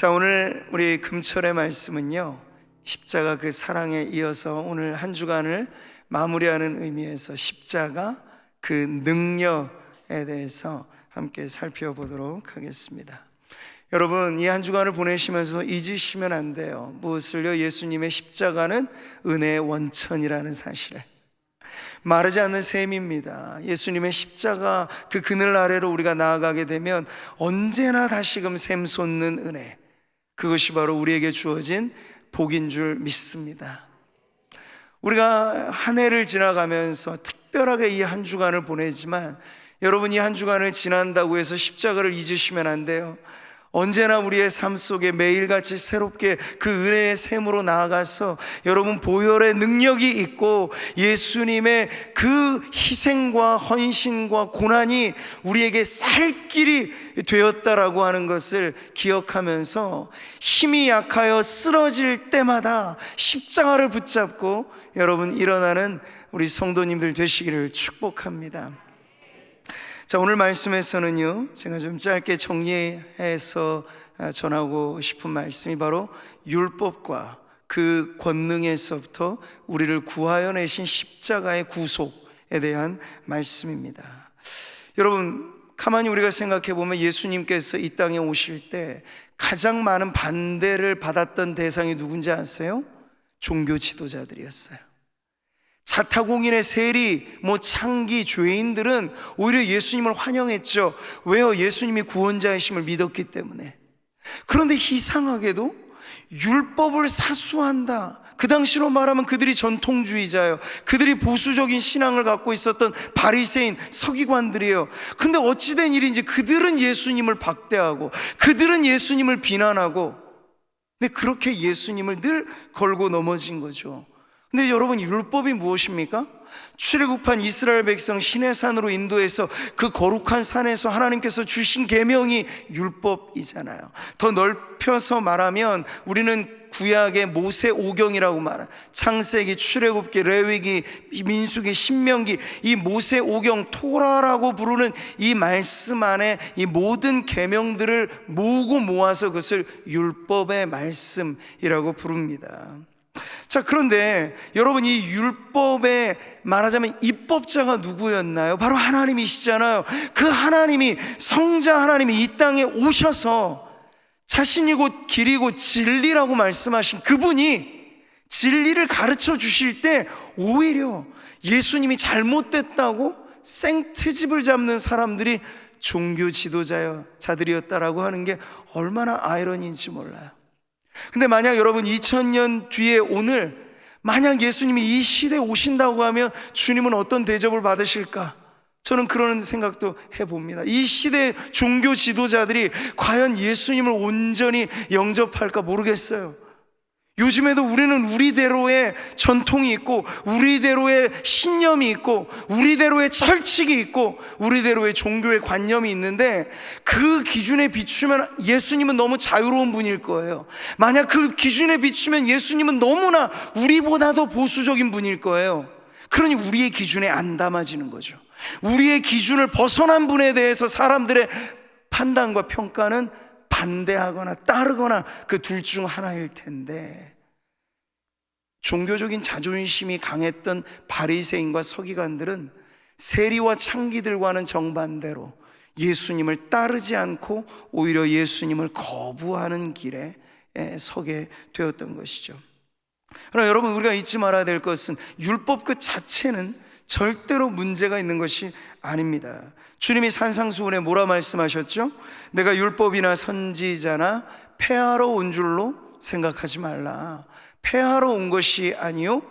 자, 오늘 우리 금철의 말씀은요. 십자가 그 사랑에 이어서 오늘 한 주간을 마무리하는 의미에서 십자가 그 능력에 대해서 함께 살펴보도록 하겠습니다. 여러분, 이 한 주간을 보내시면서 잊으시면 안 돼요. 무엇을요? 예수님의 십자가는 은혜의 원천이라는 사실을. 마르지 않는 셈입니다. 예수님의 십자가 그 그늘 아래로 우리가 나아가게 되면 언제나 다시금 샘 솟는 은혜. 그것이 바로 우리에게 주어진 복인 줄 믿습니다. 우리가 한 해를 지나가면서 특별하게 이 한 주간을 보내지만 여러분 이 한 주간을 지난다고 해서 십자가를 잊으시면 안 돼요. 언제나 우리의 삶 속에 매일같이 새롭게 그 은혜의 샘으로 나아가서 여러분 보혈의 능력이 있고 예수님의 그 희생과 헌신과 고난이 우리에게 살 길이 되었다라고 하는 것을 기억하면서 힘이 약하여 쓰러질 때마다 십자가를 붙잡고 여러분 일어나는 우리 성도님들 되시기를 축복합니다. 자, 오늘 말씀에서는요, 제가 좀 짧게 정리해서 아, 전하고 싶은 말씀이 바로 율법과 그 권능에서부터 우리를 구하여 내신 십자가의 구속에 대한 말씀입니다. 여러분, 가만히 우리가 생각해 보면 예수님께서 이 땅에 오실 때 가장 많은 반대를 받았던 대상이 누군지 아세요? 종교 지도자들이었어요. 자타공인의 세리, 뭐 창기, 죄인들은 오히려 예수님을 환영했죠. 왜요? 예수님이 구원자이심을 믿었기 때문에. 그런데 이상하게도 율법을 사수한다. 그 당시로 말하면 그들이 전통주의자예요. 그들이 보수적인 신앙을 갖고 있었던 바리새인 서기관들이에요. 근데 어찌된 일인지 그들은 예수님을 박대하고 그들은 예수님을 비난하고 근데 그렇게 예수님을 늘 걸고 넘어진 거죠. 근데 여러분 율법이 무엇입니까? 출애굽한 이스라엘 백성 신의 산으로 인도해서 그 거룩한 산에서 하나님께서 주신 계명이 율법이잖아요. 더 넓혀서 말하면 우리는 구약의 모세 오경이라고 말한 창세기, 출애굽기, 레위기, 민수기, 신명기 이 모세 오경 토라라고 부르는 이 말씀 안에 이 모든 계명들을 모으고 모아서 그것을 율법의 말씀이라고 부릅니다. 자, 그런데 여러분 이 율법에 말하자면 입법자가 누구였나요? 바로 하나님이시잖아요. 그 하나님이 성자 하나님이 이 땅에 오셔서 자신이 곧 길이고 진리라고 말씀하신 그분이 진리를 가르쳐 주실 때 오히려 예수님이 잘못됐다고 생트집을 잡는 사람들이 종교 지도자들이었다라고 하는 게 얼마나 아이러니인지 몰라요. 근데 만약 여러분 2000년 뒤에 오늘 만약 예수님이 이 시대에 오신다고 하면 주님은 어떤 대접을 받으실까? 저는 그런 생각도 해봅니다. 이 시대 종교 지도자들이 과연 예수님을 온전히 영접할까 모르겠어요. 요즘에도 우리는 우리대로의 전통이 있고, 우리대로의 신념이 있고, 우리대로의 철칙이 있고, 우리대로의 종교의 관념이 있는데, 그 기준에 비추면 예수님은 너무 자유로운 분일 거예요. 만약 그 기준에 비추면 예수님은 너무나 우리보다도 보수적인 분일 거예요. 그러니 우리의 기준에 안 담아지는 거죠. 우리의 기준을 벗어난 분에 대해서 사람들의 판단과 평가는 반대하거나 따르거나 그 둘 중 하나일 텐데 종교적인 자존심이 강했던 바리새인과 서기관들은 세리와 창기들과는 정반대로 예수님을 따르지 않고 오히려 예수님을 거부하는 길에 서게 되었던 것이죠. 그러나 여러분 우리가 잊지 말아야 될 것은 율법 그 자체는 절대로 문제가 있는 것이 아닙니다. 주님이 산상수훈에 뭐라 말씀하셨죠? 내가 율법이나 선지자나 폐하러 온 줄로 생각하지 말라. 폐하러 온 것이 아니요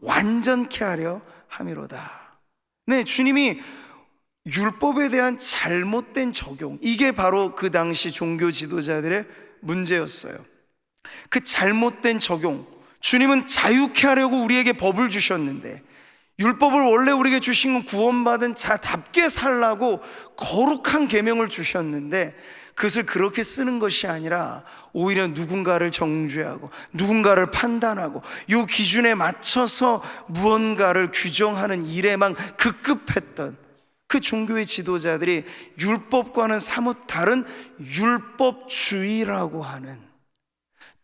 완전케 하려 함이로다. 네, 주님이 율법에 대한 잘못된 적용 이게 바로 그 당시 종교 지도자들의 문제였어요. 그 잘못된 적용 주님은 자유케 하려고 우리에게 법을 주셨는데 율법을 원래 우리에게 주신 건 구원받은 자답게 살라고 거룩한 계명을 주셨는데 그것을 그렇게 쓰는 것이 아니라 오히려 누군가를 정죄하고 누군가를 판단하고 요 기준에 맞춰서 무언가를 규정하는 일에만 급급했던 그 종교의 지도자들이 율법과는 사뭇 다른 율법주의라고 하는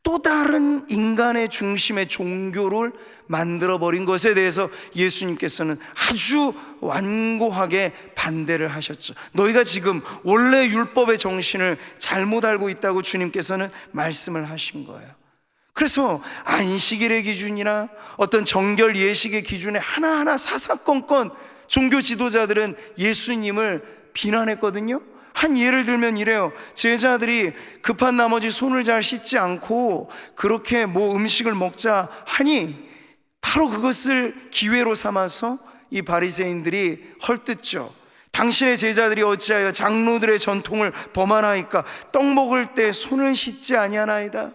또 다른 인간의 중심의 종교를 만들어 버린 것에 대해서 예수님께서는 아주 완고하게 반대를 하셨죠. 너희가 지금 원래 율법의 정신을 잘못 알고 있다고 주님께서는 말씀을 하신 거예요. 그래서 안식일의 기준이나 어떤 정결 예식의 기준에 하나하나 사사건건 종교 지도자들은 예수님을 비난했거든요. 한 예를 들면 이래요. 제자들이 급한 나머지 손을 잘 씻지 않고 그렇게 뭐 음식을 먹자 하니 바로 그것을 기회로 삼아서 이 바리새인들이 헐뜯죠. 당신의 제자들이 어찌하여 장로들의 전통을 범하나이까 떡 먹을 때 손을 씻지 아니하나이다.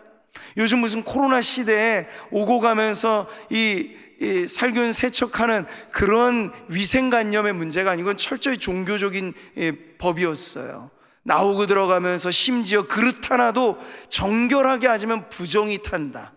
요즘 무슨 코로나 시대에 오고 가면서 이, 이 살균 세척하는 그런 위생관념의 문제가 아니고 철저히 종교적인 예, 법이었어요. 나오고 들어가면서 심지어 그릇 하나도 정결하게 하지만 부정이 탄다.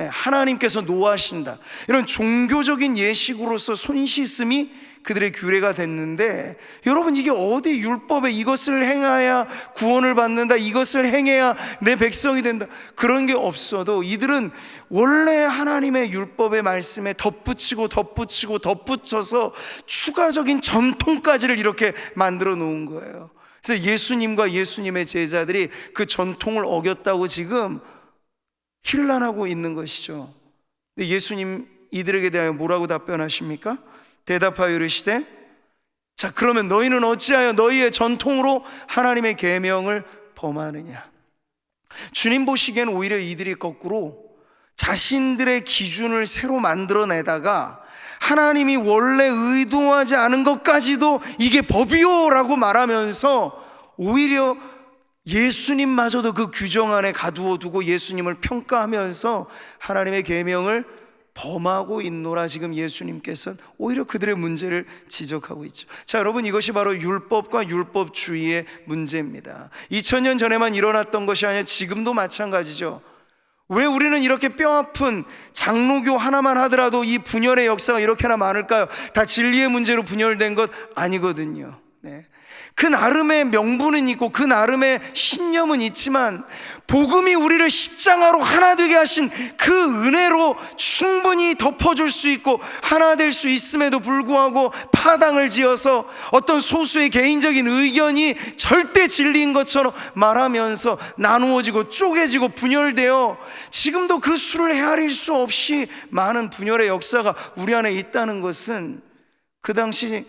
예, 하나님께서 노하신다. 이런 종교적인 예식으로서 손 씻음이 그들의 규례가 됐는데 여러분 이게 어디 율법에 이것을 행해야 구원을 받는다. 이것을 행해야 내 백성이 된다. 그런 게 없어도 이들은 원래 하나님의 율법의 말씀에 덧붙이고 덧붙이고 덧붙여서 추가적인 전통까지를 이렇게 만들어 놓은 거예요. 그래서 예수님과 예수님의 제자들이 그 전통을 어겼다고 지금 힐난하고 있는 것이죠. 예수님 이들에게 대하여 뭐라고 답변하십니까? 대답하여 이르시되 자 그러면 너희는 어찌하여 너희의 전통으로 하나님의 계명을 범하느냐? 주님 보시기엔 오히려 이들이 거꾸로 자신들의 기준을 새로 만들어내다가 하나님이 원래 의도하지 않은 것까지도 이게 법이요라고 말하면서 오히려 예수님마저도 그 규정 안에 가두어 두고 예수님을 평가하면서 하나님의 계명을 범하고 있노라 지금 예수님께서는 오히려 그들의 문제를 지적하고 있죠. 자, 여러분 이것이 바로 율법과 율법주의의 문제입니다. 2000년 전에만 일어났던 것이 아니라 지금도 마찬가지죠. 왜 우리는 이렇게 뼈아픈 장로교 하나만 하더라도 이 분열의 역사가 이렇게나 많을까요? 다 진리의 문제로 분열된 것 아니거든요. 네. 그 나름의 명분은 있고 그 나름의 신념은 있지만 복음이 우리를 십장하로 하나 되게 하신 그 은혜로 충분히 덮어줄 수 있고 하나 될 수 있음에도 불구하고 파당을 지어서 어떤 소수의 개인적인 의견이 절대 진리인 것처럼 말하면서 나누어지고 쪼개지고 분열되어 지금도 그 수를 헤아릴 수 없이 많은 분열의 역사가 우리 안에 있다는 것은 그 당시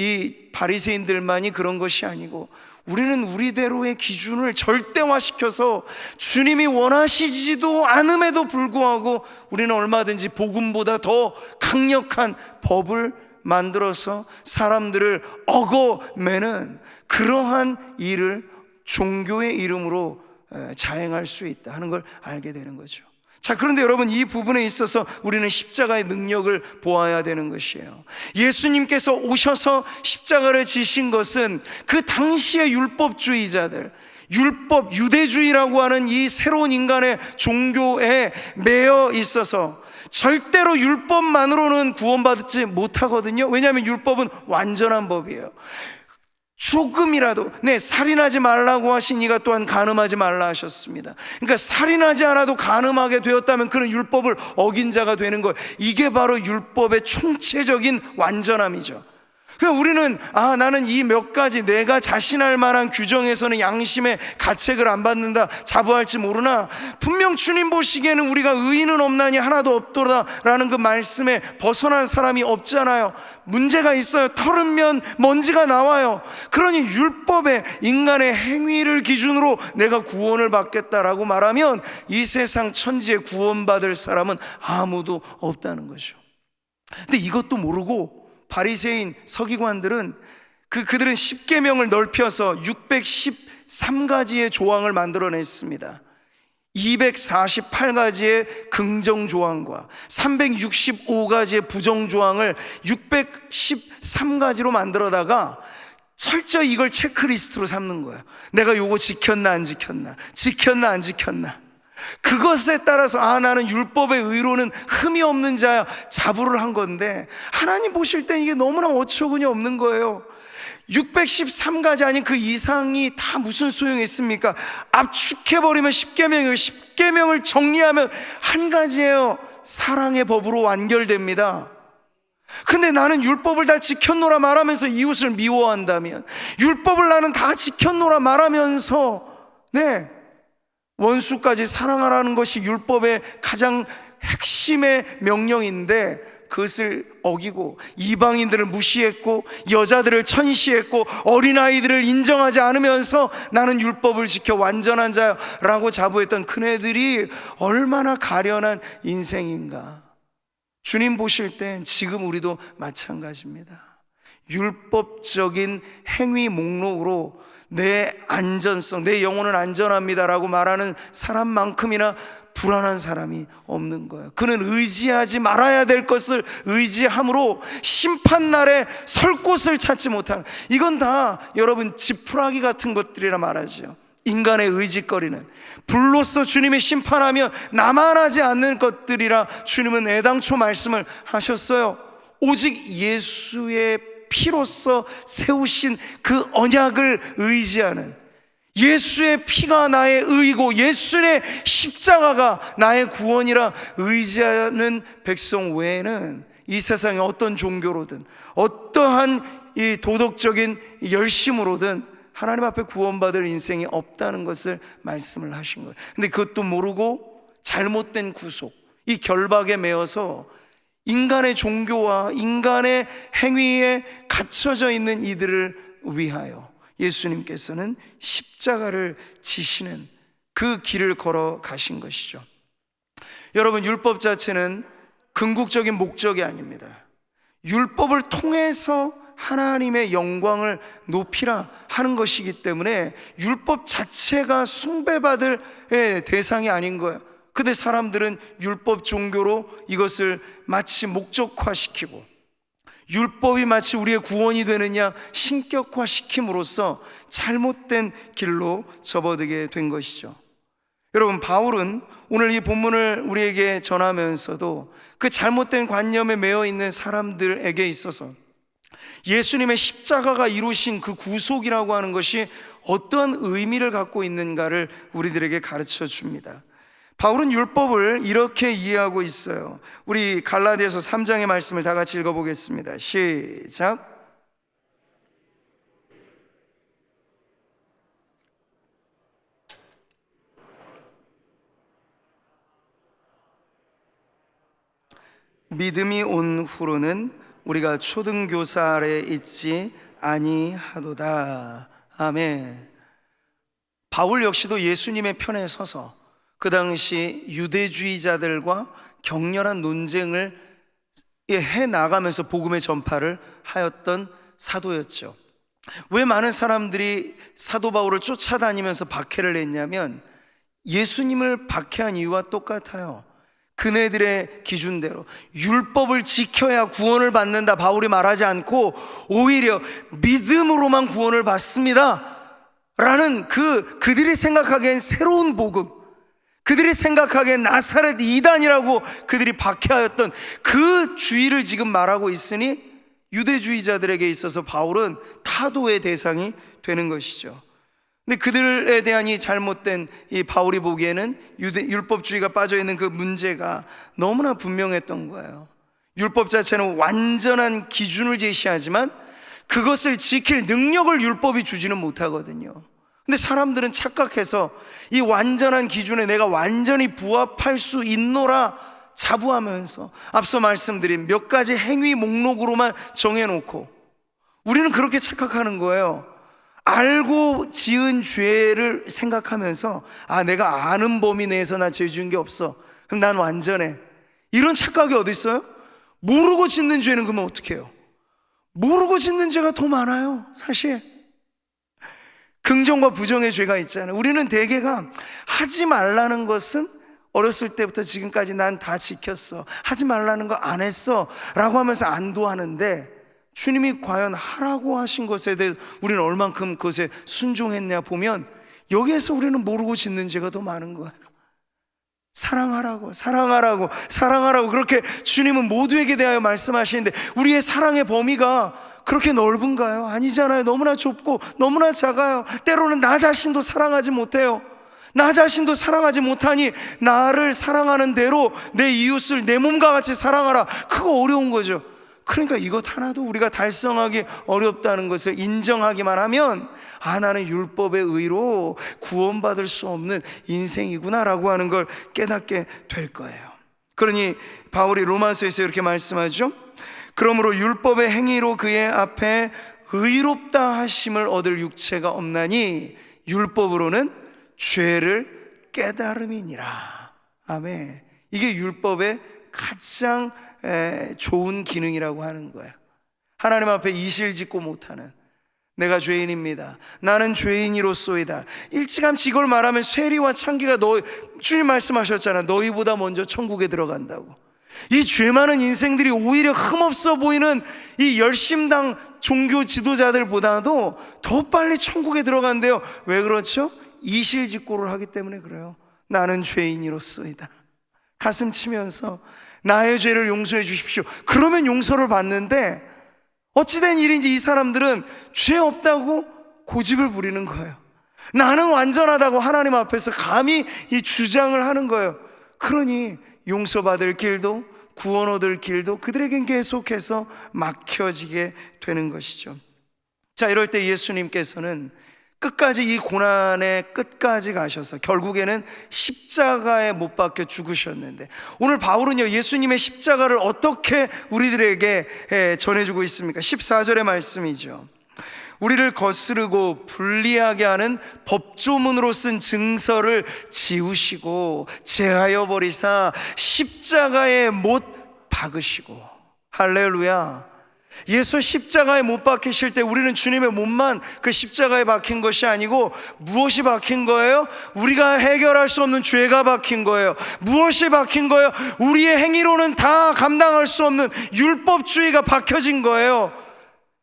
이 바리새인들만이 그런 것이 아니고 우리는 우리대로의 기준을 절대화시켜서 주님이 원하시지도 않음에도 불구하고 우리는 얼마든지 복음보다 더 강력한 법을 만들어서 사람들을 어거매는 그러한 일을 종교의 이름으로 자행할 수 있다 하는 걸 알게 되는 거죠. 자, 그런데 여러분 이 부분에 있어서 우리는 십자가의 능력을 보아야 되는 것이에요. 예수님께서 오셔서 십자가를 지신 것은 그 당시의 율법주의자들, 율법, 유대주의라고 하는 이 새로운 인간의 종교에 매여 있어서 절대로 율법만으로는 구원받지 못하거든요. 왜냐하면 율법은 완전한 법이에요. 조금이라도 네 살인하지 말라고 하신 이가 또한 간음하지 말라 하셨습니다. 그러니까 살인하지 않아도 간음하게 되었다면 그런 율법을 어긴 자가 되는 것. 이게 바로 율법의 총체적인 완전함이죠. 그러니까 우리는 아 나는 이 몇 가지 내가 자신할 만한 규정에서는 양심의 가책을 안 받는다 자부할지 모르나? 분명 주님 보시기에는 우리가 의인은 없나니 하나도 없도다라는 그 말씀에 벗어난 사람이 없잖아요. 문제가 있어요. 털으면 먼지가 나와요. 그러니 율법에 인간의 행위를 기준으로 내가 구원을 받겠다라고 말하면 이 세상 천지에 구원받을 사람은 아무도 없다는 거죠. 근데 이것도 모르고 바리새인 서기관들은 그 그들은 십계명을 넓혀서 613가지의 조항을 만들어냈습니다. 248가지의 긍정 조항과 365가지의 부정 조항을 613가지로 만들어다가 철저히 이걸 체크리스트로 삼는 거예요. 내가 요거 지켰나 안 지켰나, 지켰나 안 지켰나. 그것에 따라서 아 나는 율법의 의로는 흠이 없는 자야 자부를 한 건데 하나님 보실 땐 이게 너무나 어처구니 없는 거예요 613가지 아닌 그 이상이 다 무슨 소용이 있습니까? 압축해버리면 10개명이에요 십계명을 정리하면 한 가지예요. 사랑의 법으로 완결됩니다. 근데 나는 율법을 다 지켰노라 말하면서 이웃을 미워한다면 율법을 나는 다 지켰노라 말하면서 네 원수까지 사랑하라는 것이 율법의 가장 핵심의 명령인데 그것을 어기고 이방인들을 무시했고 여자들을 천시했고 어린아이들을 인정하지 않으면서 나는 율법을 지켜 완전한 자라고 자부했던 그네들이 얼마나 가련한 인생인가. 주님 보실 땐 지금 우리도 마찬가지입니다. 율법적인 행위 목록으로 내 안전성, 내 영혼은 안전합니다라고 말하는 사람만큼이나 불안한 사람이 없는 거예요. 그는 의지하지 말아야 될 것을 의지함으로 심판날에 설 곳을 찾지 못하는 이건 다 여러분 지푸라기 같은 것들이라 말하죠. 인간의 의지거리는 불로서 주님이 심판하면 나만 하지 않는 것들이라 주님은 애당초 말씀을 하셨어요. 오직 예수의 피로써 세우신 그 언약을 의지하는 예수의 피가 나의 의고 예수의 십자가가 나의 구원이라 의지하는 백성 외에는 이 세상의 어떤 종교로든 어떠한 이 도덕적인 열심으로든 하나님 앞에 구원받을 인생이 없다는 것을 말씀을 하신 거예요. 근데 그것도 모르고 잘못된 구속, 이 결박에 매어서 인간의 종교와 인간의 행위에 갇혀져 있는 이들을 위하여 예수님께서는 십자가를 지시는 그 길을 걸어 가신 것이죠. 여러분, 율법 자체는 궁극적인 목적이 아닙니다. 율법을 통해서 하나님의 영광을 높이라 하는 것이기 때문에 율법 자체가 숭배받을 예, 대상이 아닌 거예요. 근데 사람들은 율법 종교로 이것을 마치 목적화시키고 율법이 마치 우리의 구원이 되느냐 신격화시킴으로써 잘못된 길로 접어들게 된 것이죠. 여러분, 바울은 오늘 이 본문을 우리에게 전하면서도 그 잘못된 관념에 매여 있는 사람들에게 있어서 예수님의 십자가가 이루신 그 구속이라고 하는 것이 어떠한 의미를 갖고 있는가를 우리들에게 가르쳐 줍니다. 바울은 율법을 이렇게 이해하고 있어요. 우리 갈라디아서 3장의 말씀을 다 같이 읽어보겠습니다. 시작. 믿음이 온 후로는 우리가 초등교사 아래 있지 아니하도다. 아멘. 바울 역시도 예수님의 편에 서서 그 당시 유대주의자들과 격렬한 논쟁을 해 나가면서 복음의 전파를 하였던 사도였죠. 왜 많은 사람들이 사도 바울을 쫓아다니면서 박해를 했냐면 예수님을 박해한 이유와 똑같아요. 그네들의 기준대로 율법을 지켜야 구원을 받는다 바울이 말하지 않고 오히려 믿음으로만 구원을 받습니다. 라는 그 그들이 생각하기엔 새로운 복음 그들이 생각하기엔 나사렛 이단이라고 그들이 박해하였던 그 주의를 지금 말하고 있으니 유대주의자들에게 있어서 바울은 타도의 대상이 되는 것이죠. 근데 그들에 대한 이 잘못된 이 바울이 보기에는 유대, 율법주의가 빠져 있는 그 문제가 너무나 분명했던 거예요. 율법 자체는 완전한 기준을 제시하지만 그것을 지킬 능력을 율법이 주지는 못하거든요. 근데 사람들은 착각해서 이 완전한 기준에 내가 완전히 부합할 수 있노라 자부하면서 앞서 말씀드린 몇 가지 행위 목록으로만 정해놓고 우리는 그렇게 착각하는 거예요. 알고 지은 죄를 생각하면서 아 내가 아는 범위 내에서 나 죄 지은 게 없어. 그럼 난 완전해. 이런 착각이 어디 있어요? 모르고 짓는 죄는 그러면 어떻게 해요? 모르고 짓는 죄가 더 많아요. 사실. 긍정과 부정의 죄가 있잖아요. 우리는 대개가 하지 말라는 것은 어렸을 때부터 지금까지 난 다 지켰어. 하지 말라는 거 안 했어. 라고 하면서 안도하는데 주님이 과연 하라고 하신 것에 대해 우리는 얼만큼 그것에 순종했냐 보면 여기에서 우리는 모르고 짓는 죄가 더 많은 거예요. 사랑하라고, 사랑하라고, 사랑하라고 그렇게 주님은 모두에게 대하여 말씀하시는데 우리의 사랑의 범위가 그렇게 넓은가요? 아니잖아요. 너무나 좁고 너무나 작아요. 때로는 나 자신도 사랑하지 못해요. 나 자신도 사랑하지 못하니 나를 사랑하는 대로 내 이웃을 내 몸과 같이 사랑하라. 그거 어려운 거죠. 그러니까 이것 하나도 우리가 달성하기 어렵다는 것을 인정하기만 하면 아 나는 율법의 의로 구원받을 수 없는 인생이구나라고 하는 걸 깨닫게 될 거예요. 그러니 바울이 로마서에서 이렇게 말씀하죠. 그러므로 율법의 행위로 그의 앞에 의롭다 하심을 얻을 육체가 없나니 율법으로는 죄를 깨달음이니라. 아멘. 이게 율법의 가장 에, 좋은 기능이라고 하는 거예요. 하나님 앞에 이실 짓고 못하는 내가 죄인입니다. 나는 죄인이로소이다. 일찌감치 이걸 말하면 쇠리와 창기가 너 주님 말씀하셨잖아. 너희보다 먼저 천국에 들어간다고. 이 죄 많은 인생들이 오히려 흠없어 보이는 이 열심당 종교 지도자들보다도 더 빨리 천국에 들어간대요. 왜 그렇죠? 이실직고를 하기 때문에 그래요. 나는 죄인이로소이다. 가슴 치면서 나의 죄를 용서해 주십시오. 그러면 용서를 받는데 어찌된 일인지 이 사람들은 죄 없다고 고집을 부리는 거예요. 나는 완전하다고 하나님 앞에서 감히 이 주장을 하는 거예요. 그러니 용서받을 길도 구원 얻을 길도 그들에겐 계속해서 막혀지게 되는 것이죠. 자, 이럴 때 예수님께서는 끝까지 이 고난의 끝까지 가셔서 결국에는 십자가에 못 박혀 죽으셨는데 오늘 바울은요 예수님의 십자가를 어떻게 우리들에게 예, 전해주고 있습니까? 14절의 말씀이죠. 우리를 거스르고 불리하게 하는 법조문으로 쓴 증서를 지우시고 제하여 버리사 십자가에 못 박으시고 할렐루야. 예수 십자가에 못 박히실 때 우리는 주님의 몸만 그 십자가에 박힌 것이 아니고 무엇이 박힌 거예요? 우리가 해결할 수 없는 죄가 박힌 거예요. 무엇이 박힌 거예요? 우리의 행위로는 다 감당할 수 없는 율법주의가 박혀진 거예요.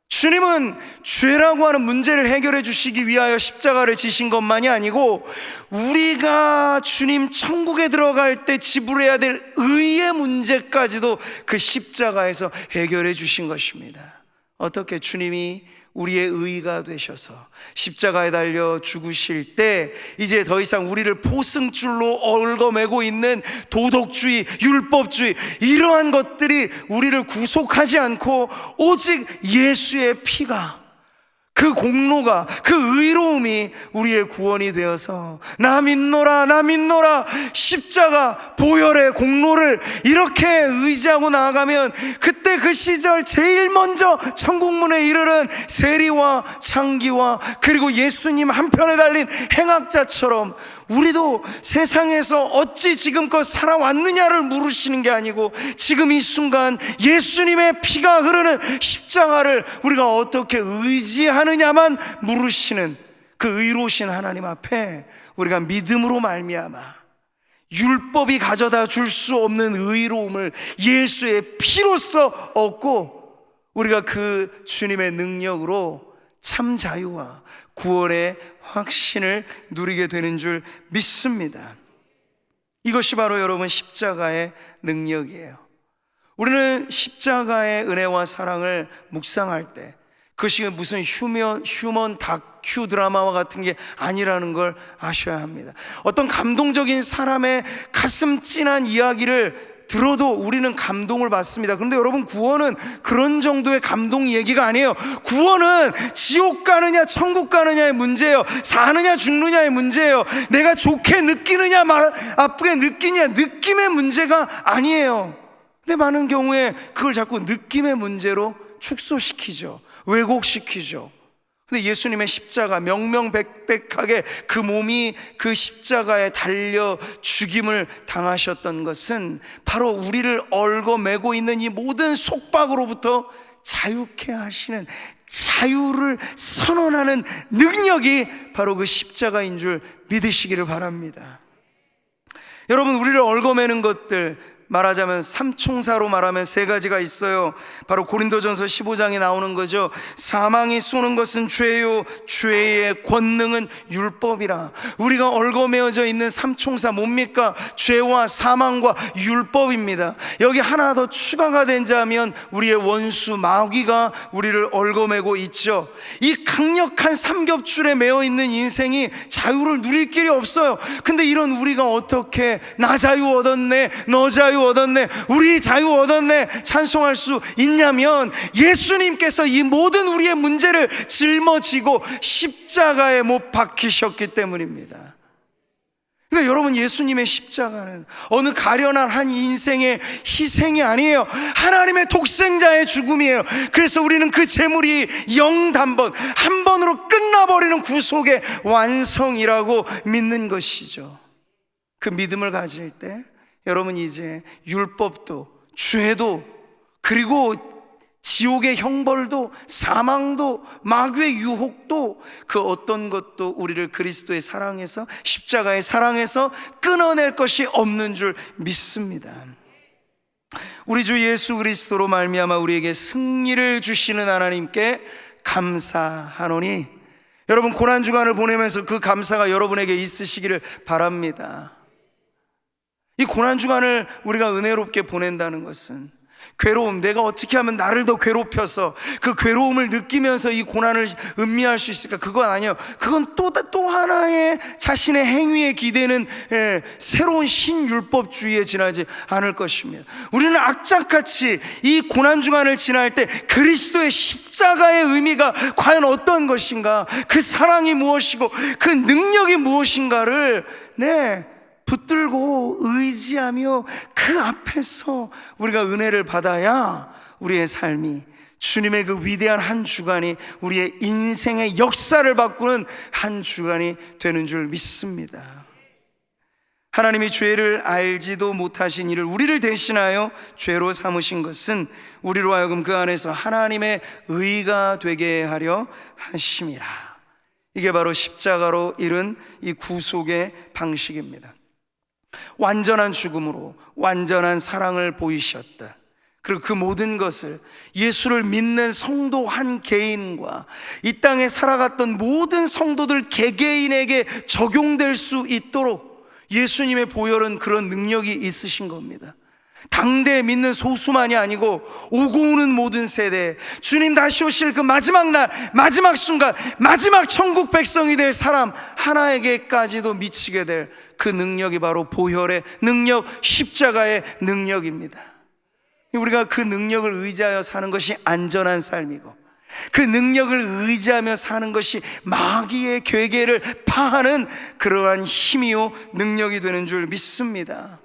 주님은 죄라고 하는 문제를 해결해 주시기 위하여 십자가를 지신 것만이 아니고 우리가 주님 천국에 들어갈 때 지불해야 될 의의 문제까지도 그 십자가에서 해결해 주신 것입니다. 어떻게 주님이 우리의 의가 되셔서 십자가에 달려 죽으실 때 이제 더 이상 우리를 포승줄로 얽어매고 있는 도덕주의, 율법주의 이러한 것들이 우리를 구속하지 않고 오직 예수의 피가 그 공로가 그 의로움이 우리의 구원이 되어서 나 믿노라 나 믿노라 십자가 보혈의 공로를 이렇게 의지하고 나아가면 그때 그 시절 제일 먼저 천국문에 이르는 세리와 창기와 그리고 예수님 한편에 달린 행악자처럼 우리도 세상에서 어찌 지금껏 살아왔느냐를 물으시는 게 아니고 지금 이 순간 예수님의 피가 흐르는 십자가를 우리가 어떻게 의지하느냐만 물으시는 그 의로우신 하나님 앞에 우리가 믿음으로 말미암아 율법이 가져다 줄 수 없는 의로움을 예수의 피로써 얻고 우리가 그 주님의 능력으로 참 자유와 구원의 확신을 누리게 되는 줄 믿습니다. 이것이 바로 여러분 십자가의 능력이에요. 우리는 십자가의 은혜와 사랑을 묵상할 때 그것이 무슨 휴먼, 휴먼 다큐 드라마와 같은 게 아니라는 걸 아셔야 합니다. 어떤 감동적인 사람의 가슴 찐한 이야기를 들어도 우리는 감동을 받습니다. 그런데 여러분 구원은 그런 정도의 감동 얘기가 아니에요. 구원은 지옥 가느냐 천국 가느냐의 문제예요. 사느냐 죽느냐의 문제예요. 내가 좋게 느끼느냐 말 아프게 느끼냐 느낌의 문제가 아니에요. 근데 많은 경우에 그걸 자꾸 느낌의 문제로 축소시키죠. 왜곡시키죠. 근데 예수님의 십자가 명명백백하게 그 몸이 그 십자가에 달려 죽임을 당하셨던 것은 바로 우리를 얽어매고 있는 이 모든 속박으로부터 자유케 하시는 자유를 선언하는 능력이 바로 그 십자가인 줄 믿으시기를 바랍니다. 여러분 우리를 얽어매는 것들 말하자면 삼총사로 말하면 세 가지가 있어요. 바로 고린도전서 15장에 나오는 거죠. 사망이 쏘는 것은 죄요, 죄의 권능은 율법이라. 우리가 얽어매어져 있는 삼총사 뭡니까? 죄와 사망과 율법입니다. 여기 하나 더 추가가 된 자면 우리의 원수 마귀가 우리를 얽어매고 있죠. 이 강력한 삼겹줄에 매어 있는 인생이 자유를 누릴 길이 없어요. 근데 이런 우리가 어떻게 나 자유 얻었네, 너 자유 얻었네, 우리 자유 얻었네 찬송할 수 있냐면 예수님께서 이 모든 우리의 문제를 짊어지고 십자가에 못 박히셨기 때문입니다. 그러니까 여러분 예수님의 십자가는 어느 가련한 한 인생의 희생이 아니에요. 하나님의 독생자의 죽음이에요. 그래서 우리는 그 재물이 영 단번 한 번으로 끝나버리는 구속의 완성이라고 믿는 것이죠. 그 믿음을 가질 때 여러분 이제 율법도 죄도 그리고 지옥의 형벌도 사망도 마귀의 유혹도 그 어떤 것도 우리를 그리스도의 사랑에서 십자가의 사랑에서 끊어낼 것이 없는 줄 믿습니다. 우리 주 예수 그리스도로 말미암아 우리에게 승리를 주시는 하나님께 감사하노니 여러분 고난 주간을 보내면서 그 감사가 여러분에게 있으시기를 바랍니다. 이 고난 주간을 우리가 은혜롭게 보낸다는 것은 괴로움, 내가 어떻게 하면 나를 더 괴롭혀서 그 괴로움을 느끼면서 이 고난을 음미할 수 있을까? 그건 아니에요. 그건 또, 또 하나의 자신의 행위에 기대는 예, 새로운 신율법주의에 지나지 않을 것입니다. 우리는 악착같이 이 고난주간을 지날 때 그리스도의 십자가의 의미가 과연 어떤 것인가? 그 사랑이 무엇이고 그 능력이 무엇인가를, 네, 붙들고 의지하며 그 앞에서 우리가 은혜를 받아야 우리의 삶이 주님의 그 위대한 한 주간이 우리의 인생의 역사를 바꾸는 한 주간이 되는 줄 믿습니다. 하나님이 죄를 알지도 못하신 이를 우리를 대신하여 죄로 삼으신 것은 우리로 하여금 그 안에서 하나님의 의가 되게 하려 하심이라. 이게 바로 십자가로 이룬 이 구속의 방식입니다. 완전한 죽음으로 완전한 사랑을 보이셨다. 그리고 그 모든 것을 예수를 믿는 성도 한 개인과 이 땅에 살아갔던 모든 성도들 개개인에게 적용될 수 있도록 예수님의 보혈은 그런 능력이 있으신 겁니다. 당대 믿는 소수만이 아니고 오고 오는 모든 세대 주님 다시 오실 그 마지막 날 마지막 순간 마지막 천국 백성이 될 사람 하나에게까지도 미치게 될 그 능력이 바로 보혈의 능력 십자가의 능력입니다. 우리가 그 능력을 의지하여 사는 것이 안전한 삶이고 그 능력을 의지하며 사는 것이 마귀의 괴계를 파하는 그러한 힘이요 능력이 되는 줄 믿습니다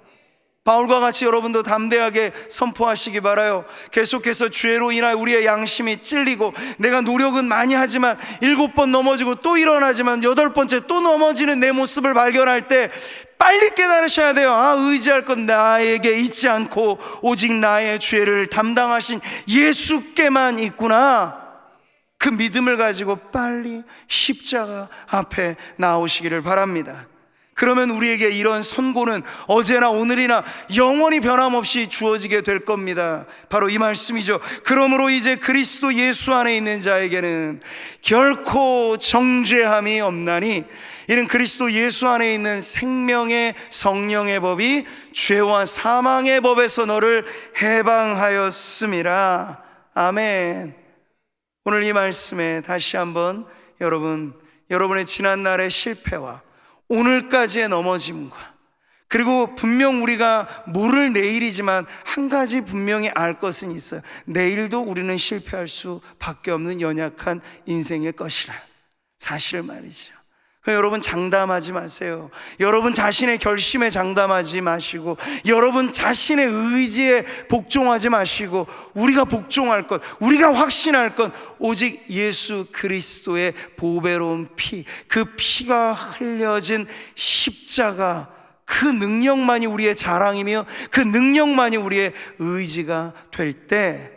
바울과 같이 여러분도 담대하게 선포하시기 바라요. 계속해서 죄로 인하여 우리의 양심이 찔리고 내가 노력은 많이 하지만 일곱 번 넘어지고 또 일어나지만 여덟 번째 또 넘어지는 내 모습을 발견할 때 빨리 깨달으셔야 돼요. 아, 의지할 건 나에게 있지 않고 오직 나의 죄를 담당하신 예수께만 있구나. 그 믿음을 가지고 빨리 십자가 앞에 나오시기를 바랍니다. 그러면 우리에게 이런 선고는 어제나 오늘이나 영원히 변함없이 주어지게 될 겁니다. 바로 이 말씀이죠. 그러므로 이제 그리스도 예수 안에 있는 자에게는 결코 정죄함이 없나니 이는 그리스도 예수 안에 있는 생명의 성령의 법이 죄와 사망의 법에서 너를 해방하였음이라. 아멘. 오늘 이 말씀에 다시 한번 여러분, 여러분의 지난날의 실패와 오늘까지의 넘어짐과 그리고 분명 우리가 모를 내일이지만 한 가지 분명히 알 것은 있어요. 내일도 우리는 실패할 수밖에 없는 연약한 인생일 것이라 사실 말이죠. 여러분 장담하지 마세요. 여러분 자신의 결심에 장담하지 마시고, 여러분 자신의 의지에 복종하지 마시고, 우리가 복종할 것, 우리가 확신할 것, 오직 예수 그리스도의 보배로운 피, 그 피가 흘려진 십자가, 그 능력만이 우리의 자랑이며, 그 능력만이 우리의 의지가 될 때,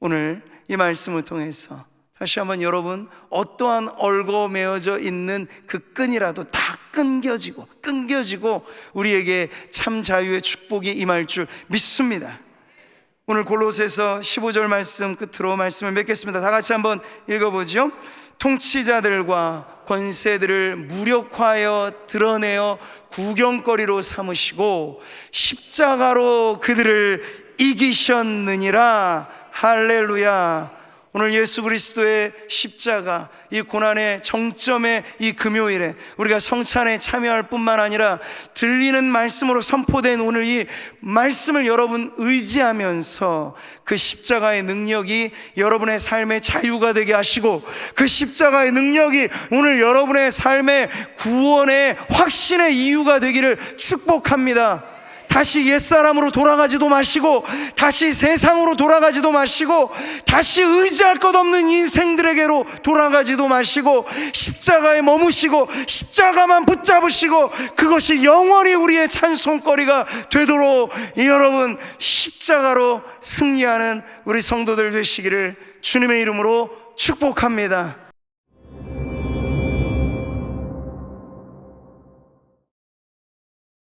오늘 이 말씀을 통해서 다시 한번 여러분 어떠한 얼고 매어져 있는 그 끈이라도 다 끊겨지고 끊겨지고 우리에게 참 자유의 축복이 임할 줄 믿습니다. 오늘 골로새서 15절 말씀 끝으로 말씀을 맺겠습니다. 다 같이 한번 읽어보죠. 통치자들과 권세들을 무력화하여 드러내어 구경거리로 삼으시고 십자가로 그들을 이기셨느니라 할렐루야. 오늘 예수 그리스도의 십자가 이 고난의 정점의 이 금요일에 우리가 성찬에 참여할 뿐만 아니라 들리는 말씀으로 선포된 오늘 이 말씀을 여러분 의지하면서 그 십자가의 능력이 여러분의 삶의 자유가 되게 하시고 그 십자가의 능력이 오늘 여러분의 삶의 구원의 확신의 이유가 되기를 축복합니다. 다시 옛사람으로 돌아가지도 마시고 다시 세상으로 돌아가지도 마시고 다시 의지할 것 없는 인생들에게로 돌아가지도 마시고 십자가에 머무시고 십자가만 붙잡으시고 그것이 영원히 우리의 찬송거리가 되도록 이 여러분 십자가로 승리하는 우리 성도들 되시기를 주님의 이름으로 축복합니다.